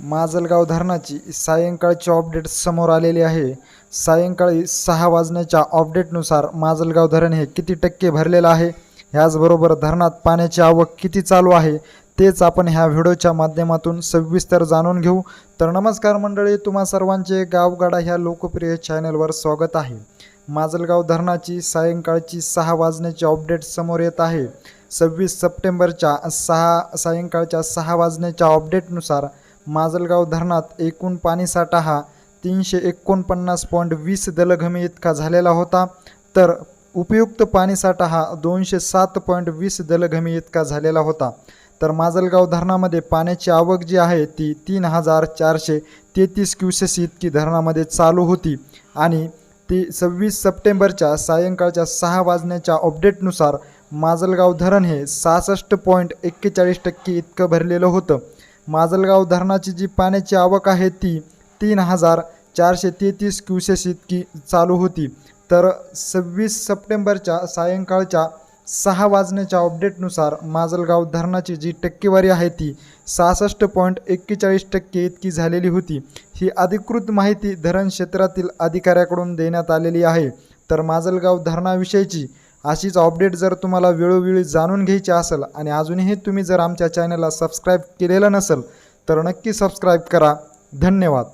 माजलगाव धरणाची सायंकाळची अपडेट समोर आलेली आहे. सायंकाळी सहा वाजण्याच्या अपडेटनुसार माजलगाव धरण हे किती टक्के भरलेलं आहे? ह्याचबरोबर धरणात पाण्याची आवक किती चालू आहे? तेच आपण ह्या व्हिडिओच्या माध्यमातून सविस्तर जाणून घेऊ. तर नमस्कार मंडळी तुम्हा सर्वांचे गावगाडा ह्या लोकप्रिय चॅनलवर स्वागत आहे. माजलगाव धरणाची सायंकाळची सहा वाजण्याची अपडेट समोर येत आहे. सव्वीस सप्टेंबरच्या सहा सायंकाळच्या सहा वाजण्याच्या अपडेटनुसार माजलगाव धरणात एकूण पाणीसाठा हा तीनशे एकोणपन्नास पॉईंट वीस दलघमी इतका झालेला होता. तर उपयुक्त पाणीसाठा हा दोनशे सात पॉईंट वीस दलघमी इतका झालेला होता. तर माजलगाव धरणामध्ये पाण्याची आवक जी आहे ती तीन हजार चारशे तेहतीस क्युसेस इतकी धरणामध्ये चालू होती आणि ती सव्वीस सप्टेंबरच्या सायंकाळच्या सहा वाजण्याच्या अपडेटनुसार माजलगाव धरण हे सहासष्ट पॉईंट एक्केचाळीस टक्के इतकं भरलेलं होतं. माजलगाव धरणाची जी पाण्याची आवक आहे ती तीन हजार चारशे तेहतीस क्युसेस इतकी चालू होती. तर सव्वीस सप्टेंबरच्या सायंकाळच्या सहा वाजण्याच्या अपडेटनुसार माजलगाव धरणाची जी टक्केवारी आहे ती सहासष्ट पॉईंट एक्केचाळीस टक्के इतकी झालेली होती. ही अधिकृत माहिती धरण क्षेत्रातील अधिकाऱ्याकडून देण्यात आलेली आहे. तर माजलगाव धरणाविषयीची अशीच अपडेट जर तुम्हाला वेळोवेळी जाणून घ्यायची असेल आणि अजूनही तुम्ही जर आमच्या चॅनलला सबस्क्राईब केलेलं नसेल तर नक्की सबस्क्राईब करा. धन्यवाद.